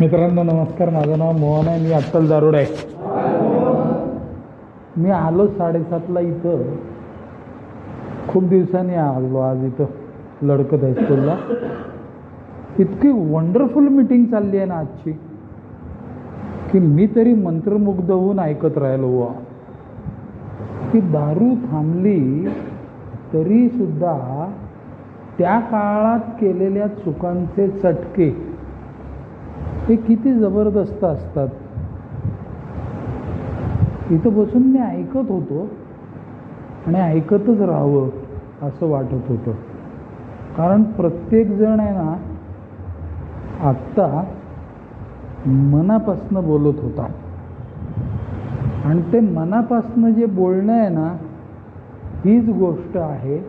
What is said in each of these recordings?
मित्रांनो नमस्कार. माझं नाव मोहन आहे. मी अत्तल दारुड आहे. मी आलो साडेसातला इथं. खूप दिवसांनी आलो आज इथं लडकत हायस्कूलला इतकी वंडरफुल मीटिंग चालली आहे ना आजची की मी तरी मंत्रमुग्ध होऊन ऐकत राहिलो. वा की दारू थांबली तरी सुद्धा त्या काळात केलेल्या चुकांचे चटके ते किती जबरदस्त असतात. इथं बसून मी ऐकत होतो आणि ऐकतच राहावं असं वाटत होतं. कारण प्रत्येकजण आहे ना आत्ता मनापासनं बोलत होता. आणि ते मनापासनं जे बोलणं आहे ना हीच गोष्ट आहे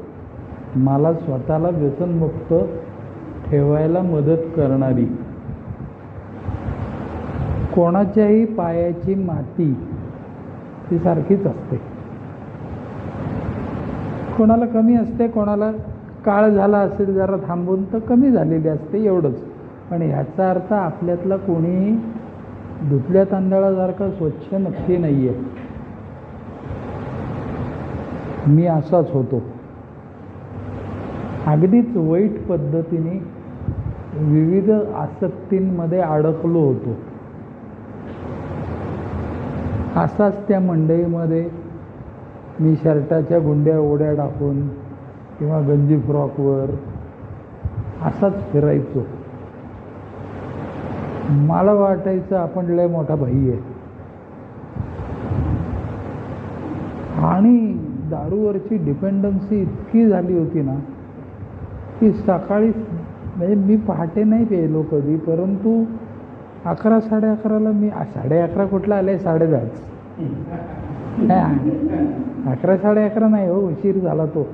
मला स्वतःला व्यसनमुक्त ठेवायला मदत करणारी. कोणाच्याही पायाची माती ती सारखीच असते. कोणाला कमी असते कोणाला काळ झाला असेल जरा थांबून तर कमी झालेली असते एवढंच. पण ह्याचा अर्थ आपल्यातला कोणी धुतल्या तांदळासारखा स्वच्छ नक्की नाही आहे मी असाच होतो. अगदीच वाईट पद्धतीने विविध आसक्तींमध्ये अडकलो होतो. असाच त्या मंडईमध्ये मी शर्टाच्या गुंड्या ओढ्या टाकून किंवा गंजी फ्रॉकवर असाच फिरायचो. मला वाटायचं आपण लय मोठा भाई आहे. आणि दारूवरची डिपेंडन्सी इतकी झाली होती ना की सकाळी म्हणजे मी पहाटे नाही प्यायलो कधी परंतु अकरा साडे अकराला मी साडे अकरा कुठला आले आहे साडेदहाच नाही, अकरा साडे अकरा नाही हो उशीर झाला तो.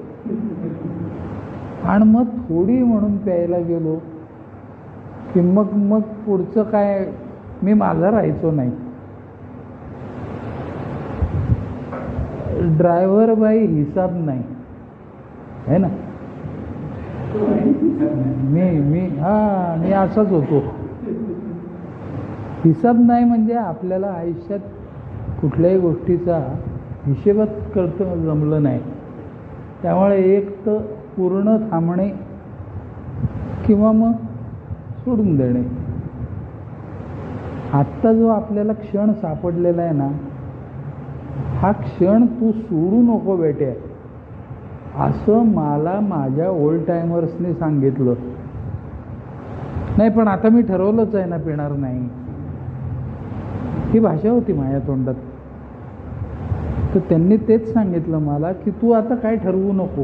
आणि मग थोडी म्हणून प्यायला गेलो की मग मग पुढचं काय? मी माझा राहायचो नाही. ड्रायव्हर बाई हिसाब नाही. है ना? मी मी हां मी असाच होतो. हिसाब नाही म्हणजे आपल्याला आयुष्यात कुठल्याही गोष्टीचा हिशेबच करतं जमलं नाही. त्यामुळे एक तर पूर्ण थांबणे किंवा मग सोडून देणे. आत्ता जो आपल्याला क्षण सापडलेला आहे ना हा क्षण तू सोडू नको बेटे. असं मला माझ्या ओल्ड टायमर्सने सांगितलं. नाही पण आता मी ठरवलंच आहे ना पिणार नाही. ही भाषा होती माझ्या तोंडात. तर त्यांनी तेच सांगितलं मला की तू आता काय ठरवू नको.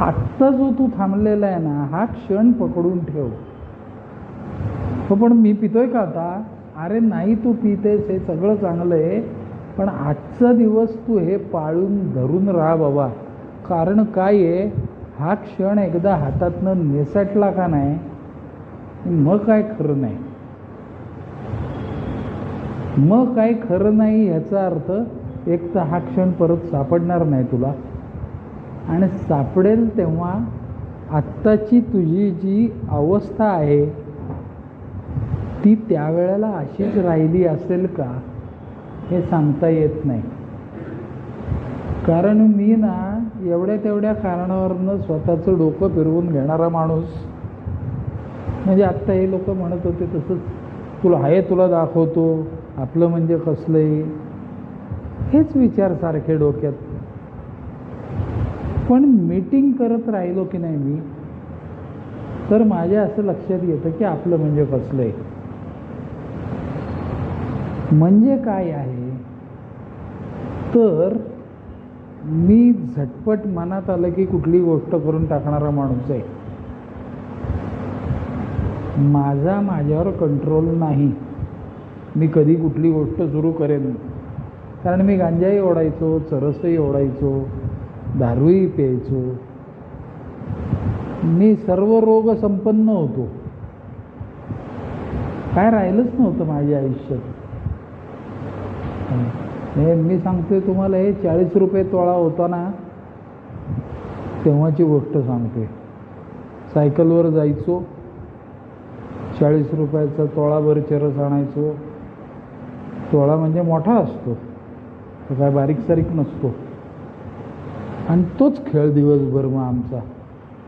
आत्ता जो तू थांबलेला आहे ना हा क्षण पकडून ठेव. हो पण मी पितोय का आता? अरे नाही तू पितेस हे सगळं चांगलं आहे पण आजचा दिवस तू हे पाळून धरून राहा बाबा. कारण काय आहे हा क्षण एकदा हातातनं नेसटला का नाही? मग काय खरं नाही. मग काय खरं नाही ह्याचा अर्थ एक तर हा क्षण परत सापडणार नाही तुला. आणि सापडेल तेव्हा आत्ताची तुझी जी अवस्था आहे ती त्यावेळेला अशीच राहिली असेल का हे सांगता येत नाही. कारण मी ना एवढ्या तेवढ्या कारणावरनं स्वतःचं डोकं फिरवून घेणारा माणूस. म्हणजे आत्ता हे लोक म्हणत होते तसंच तुला आहे तुला दाखवतो. आपलं म्हणजे कसलं आहे हेच विचार सारखे डोक्यात. पण मीटिंग करत राहिलो की नाही मी तर माझ्या असं लक्षात येतं की आपलं म्हणजे कसलं आहे म्हणजे काय आहे? तर मी झटपट मनात आलं की कुठली गोष्ट करून टाकणारा माणूस आहे. माझा माझ्यावर कंट्रोल नाही. मी कधी कुठली गोष्ट सुरू करेन. कारण मी गांजाही ओढायचो चरसही ओढायचो दारूही प्यायचो. मी सर्व रोग संपन्न होतो. काय राहिलंच नव्हतं माझ्या आयुष्यात. हे मी सांगतोय तुम्हाला हे चाळीस रुपये तोळा होता ना तेव्हाची गोष्ट सांगते सायकलवर जायचो चाळीस रुपयाचा तोळाभर चरस आणायचो तोळा म्हणजे मोठा असतो. तो काय बारीक सारीक नसतो. आणि तोच खेळ दिवसभर मग आमचा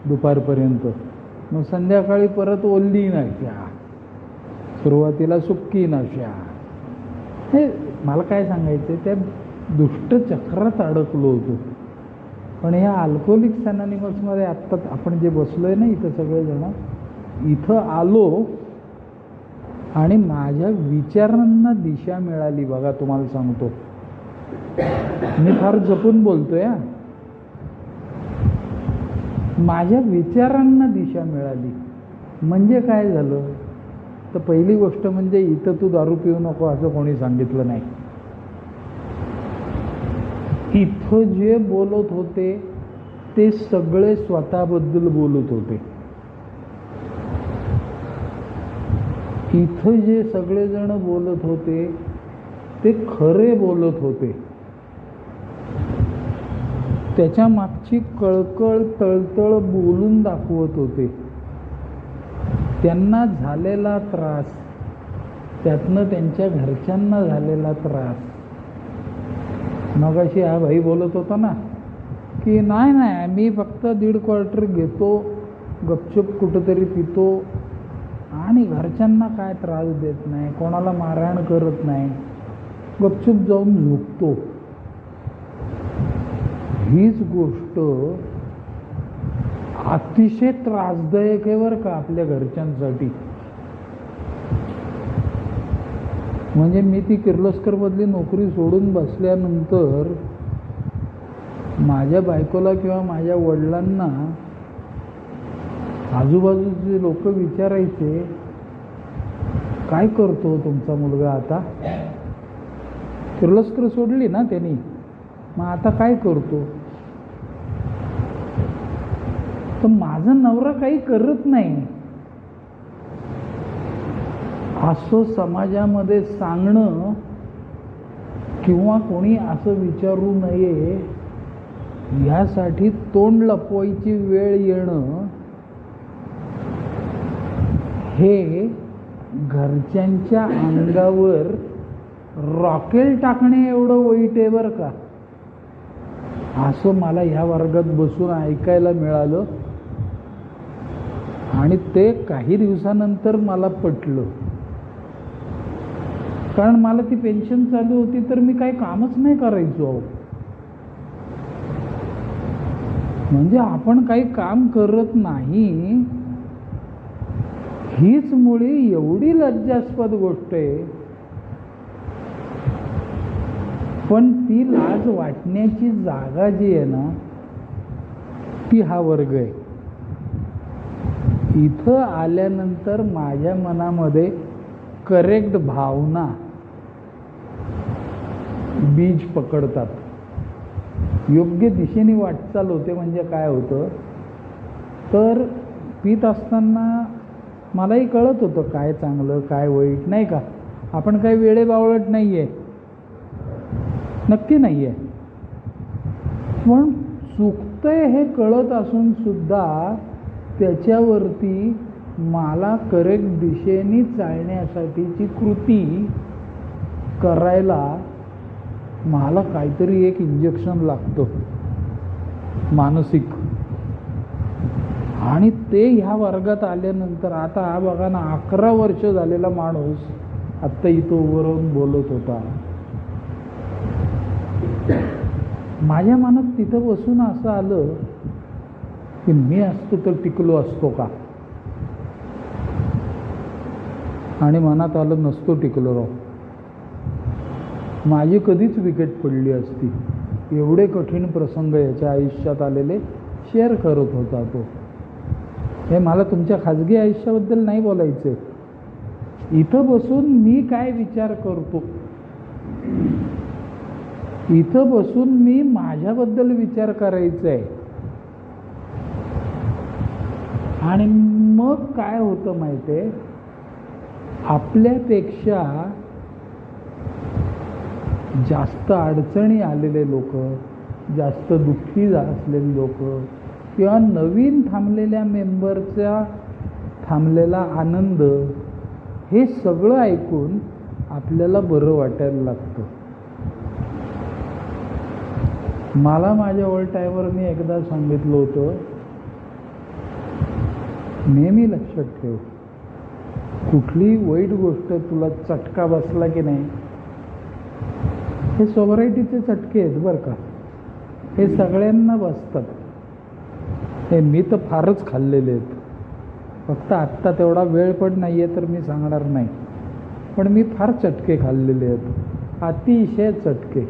दुपारपर्यंत. मग संध्याकाळी परत ओल्ली नाश्या सुरुवातीला सुक्की नाश्या हे मला काय सांगायचं त्या दुष्ट चक्रात अडकलो होतो. पण ह्या अल्कोहोलिक अनॅनिमल्समध्ये आत्ता आपण जे बसलो आहे ना इथं सगळेजण इथं आलो आणि माझ्या विचारांना दिशा मिळाली. बघा तुम्हाला सांगतो. मी फार जपून बोलतोय हा. माझ्या विचारांना दिशा मिळाली. म्हणजे काय झालं? तर पहिली गोष्ट म्हणजे इथं तू दारू पिऊ नको असं कोणी सांगितलं नाही. इथं जे बोलत होते ते सगळे स्वतःबद्दल बोलत होते. इथं जे सगळेजण बोलत होते ते खरे बोलत होते. त्याच्या मागची कळकळ तळतळ बोलून दाखवत होते. त्यांना झालेला त्रास त्यातनं त्यांच्या घरच्यांना झालेला त्रास. मगाशी हा भाई बोलत होता ना की नाही नाही मी फक्त दीड क्वार्टर घेतो गपचूप कुठंतरी पितो आणि घरच्यांना काय त्रास देत नाही कोणाला मारहाण करत नाही गपचूप जाऊन झोपतो. हीच गोष्ट अतिशय त्रासदायक आहे बरं का आपल्या घरच्यांसाठी. म्हणजे मी ती किर्लोस्करमधली नोकरी सोडून बसल्यानंतर माझ्या बायकोला किंवा माझ्या वडिलांना आजूबाजूचे लोक विचारायचे काय करतो तुमचा मुलगा आता? किर्लोस्कर सोडली ना त्यांनी. मग आता काय करतो? तर माझा नवरा काही करत नाही. असं समाजामध्ये सांगणं किंवा कोणी असं विचारू नये यासाठी तोंड लपवायची वेळ येणं हे घरच्यांच्या अंगावर रॉकेल टाकणे एवढं वाईट आहे बरं का. असं मला ह्या वर्गात बसून ऐकायला मिळालं. आणि ते काही दिवसानंतर मला पटलं. कारण मला ती पेन्शन चालू होती तर मी काही कामच नाही करायचो अहो. म्हणजे आपण काही काम करत नाही हीच मुळी एवढी लज्जास्पद गोष्ट आहे. पण ती लाज वाटण्याची जागा जी आहे ना ती हा वर्ग आहे. इथं आल्यानंतर माझ्या मनामध्ये करेक्ट भावना बीज पकडतात. योग्य दिशेने वाटचाल होते म्हणजे काय होतं? तर पित असताना मलाही कळत होतं काय चांगलं काय वाईट नाही का? आपण काही वेळे बावळत नाही आहे नक्की नाही आहे पण चुकतंय हे कळत असून सुद्धा त्याच्यावरती मला करेक्ट दिशेने चालण्यासाठीची कृती करायला मला काहीतरी एक इंजेक्शन लागतं. मानसिक. आणि ते ह्या वर्गात आल्यानंतर आता हा बघा ना अकरा वर्ष झालेला माणूस आत्ता इथं उभं राहून बोलत होता. माझ्या मनात तिथं बसून असं आलं की मी असतो तर टिकलो असतो का? आणि मनात आलं नसतो टिकलो राव. माझी कधीच विकेट पडली असती. एवढे कठीण प्रसंग याच्या आयुष्यात आलेले शेअर करत होता तो. हे मला तुमच्या खाजगी आयुष्याबद्दल नाही बोलायचं इथं बसून मी काय विचार करतो? इथं बसून मी माझ्याबद्दल विचार करायचा आहे आणि मग काय होतं माहिती आहे आपल्यापेक्षा जास्त अडचणी आलेले लोक जास्त दुःखी असलेले लोक किंवा नवीन थांबलेल्या मेंबरच्या थांबलेला आनंद हे सगळं ऐकून आपल्याला बरं वाटायला लागतं. मला माझ्या ओल्ड टायमरनी एकदा सांगितलं होतं नेहमी लक्षात ठेव कुठली वाईट गोष्ट तुला चटका बसला की नाही हे सोबरायटीचे चटके आहेत बरं का. हे सगळ्यांना बसतात. हे मी तर फारच खाल्लेले आहेत. फक्त आत्ता तेवढा वेळ पण नाही आहे तर मी सांगणार नाही. पण मी फार चटके खाल्लेले आहेत. अतिशय चटके.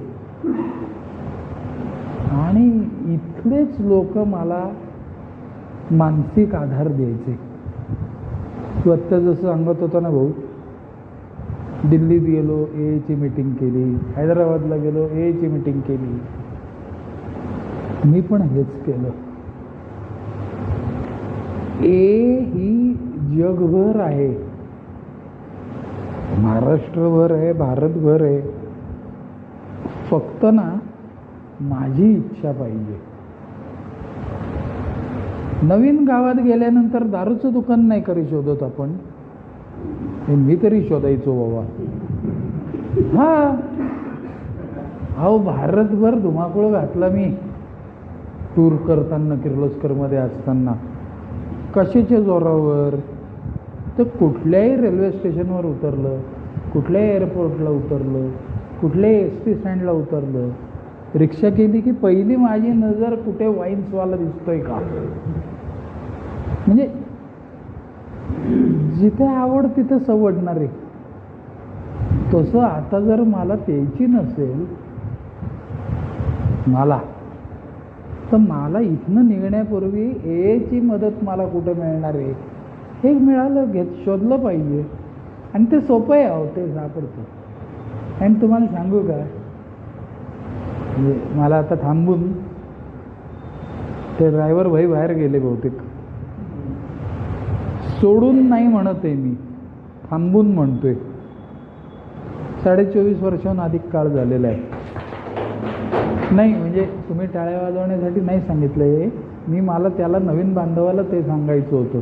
आणि इथलेच लोक मला मानसिक आधार द्यायचे. तू आत्ता जसं सांगत होता ना भाऊ दिल्लीत गेलो एची मीटिंग केली हैदराबादला गेलो एची मीटिंग केली. मी पण हेच केलं. ए ही जगभर आहे. महाराष्ट्रभर आहे भारतभर आहे. फक्त ना माझी इच्छा पाहिजे. नवीन गावात गेल्यानंतर दारूचं दुकान नाही करी शोधत आपण. हे मी तरी शोधायचो बाबा. हा. अहो भारतभर धुमाकूळ घातला मी. टूर करताना किर्लोस्करमध्ये असताना. कशाच्या जोरावर? तर कुठल्याही रेल्वे स्टेशनवर उतरलं कुठल्याही एअरपोर्टला उतरलं कुठल्याही एस टी स्टँडला उतरलं रिक्षा केली की पहिली माझी नजर कुठे वाईन्सवाला दिसतोय का? म्हणजे जिथे आवड तिथे सवडणार आहे. तसं आता जर मला प्यायची नसेल मला तर मला इथनं निघण्यापूर्वी एची मदत मला कुठं मिळणार आहे? हे मिळालं घेत शोधलं पाहिजे. आणि ते सोपं आहे अहो ते सापडतं. आणि तुम्हाला सांगू का? म्हणजे मला आता थांबून ते ड्रायव्हर भाई बाहेर गेले बहुतेक. सोडून नाही म्हणत आहे मी. थांबून म्हणतोय. साडे चोवीस वर्षाहून अधिक काळ झालेला आहे. नाही म्हणजे तुम्ही टाळ्या वाजवण्यासाठी नाही सांगितलं हे. मी मला त्याला नवीन बांधवाला ते सांगायचं होतं.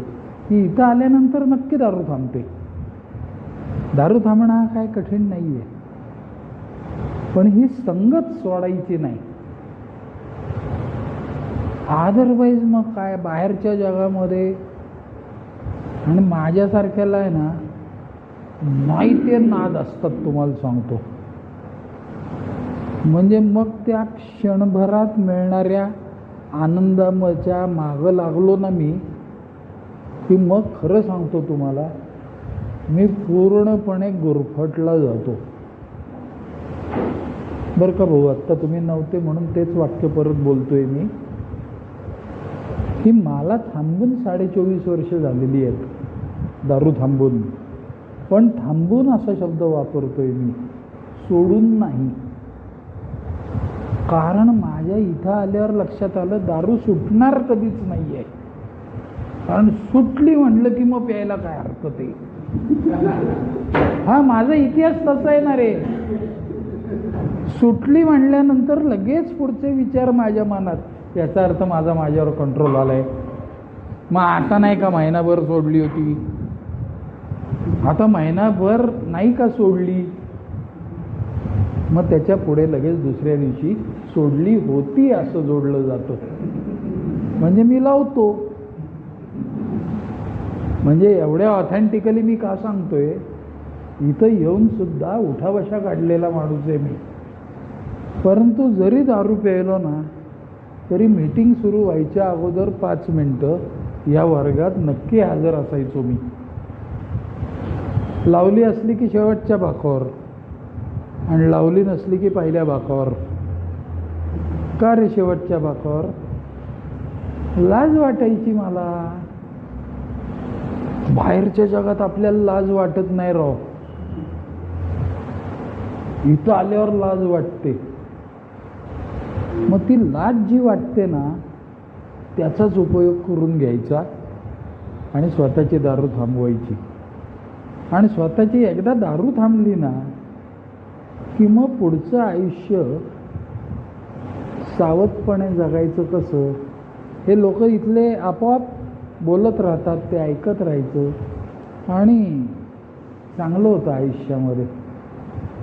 की इथं आल्यानंतर नक्की दारू थांबते. दारू थांबणं हा काय कठीण नाही आहे पण ही संगत सोडायची नाही. अदरवाईज मग काय? बाहेरच्या जगामध्ये आणि माझ्यासारख्याला आहे ना नाही ते नाद असतात तुम्हाला सांगतो. म्हणजे मग त्या क्षणभरात मिळणाऱ्या आनंदाच्या मागं लागलो ना मी की मग खरं सांगतो तुम्हाला मी पूर्णपणे गुरफटला जातो. बरं का भाऊ आत्ता तुम्ही नव्हते म्हणून तेच वाक्य परत बोलतोय मी. की मला थांबून साडे चोवीस वर्ष झालेली आहेत दारू थांबून. पण थांबून असा शब्द वापरतोय मी सोडून नाही. कारण माझ्या इथं आल्यावर लक्षात आलं दारू सुटणार कधीच नाही आहे कारण सुटली म्हणलं की मग प्यायला काय हरकत आहे? हा माझा इतिहास तसा आहे ना रे. सुटली म्हणल्यानंतर लगेच पुढचे विचार माझ्या मनात. याचा अर्थ माझा माझ्यावर कंट्रोल आलाय. मग आता नाही का महिनाभर सोडली होती? आता महिनाभर नाही का सोडली? मग त्याच्या पुढे लगेच दुसऱ्या दिवशी सोडली होती असं जोडलं जातं. म्हणजे मी लावतो. म्हणजे एवढ्या ऑथेंटिकली मी का सांगतोय? इथं येऊन सुद्धा उठावशा काढलेला माणूस आहे मी. परंतु जरी दारू प्यायलो ना तरी मीटिंग सुरू व्हायच्या अगोदर पाच मिनटं या वर्गात नक्की हजर असायचो मी. लावली असली की शेवटच्या भाकावर आणि लावली नसली की पहिल्या बाकावर का रे शेवटच्या बाकावर लाज वाटायची मला. बाहेरच्या जगात आपल्याला लाज वाटत नाही राव. इथं आल्यावर लाज वाटते. मग ती लाज जी वाटते ना त्याचाच उपयोग करून घ्यायचा आणि स्वतःची दारू थांबवायची. आणि स्वतःची एकदा दारू थांबली ना की मग पुढचं आयुष्य सावधपणे जगायचं कसं? हे लोक इथले आपोआप बोलत राहतात ते ऐकत राहायचं आणि चांगलं होतं आयुष्यामध्ये.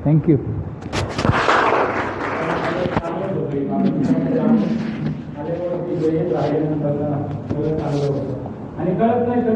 थँक्यू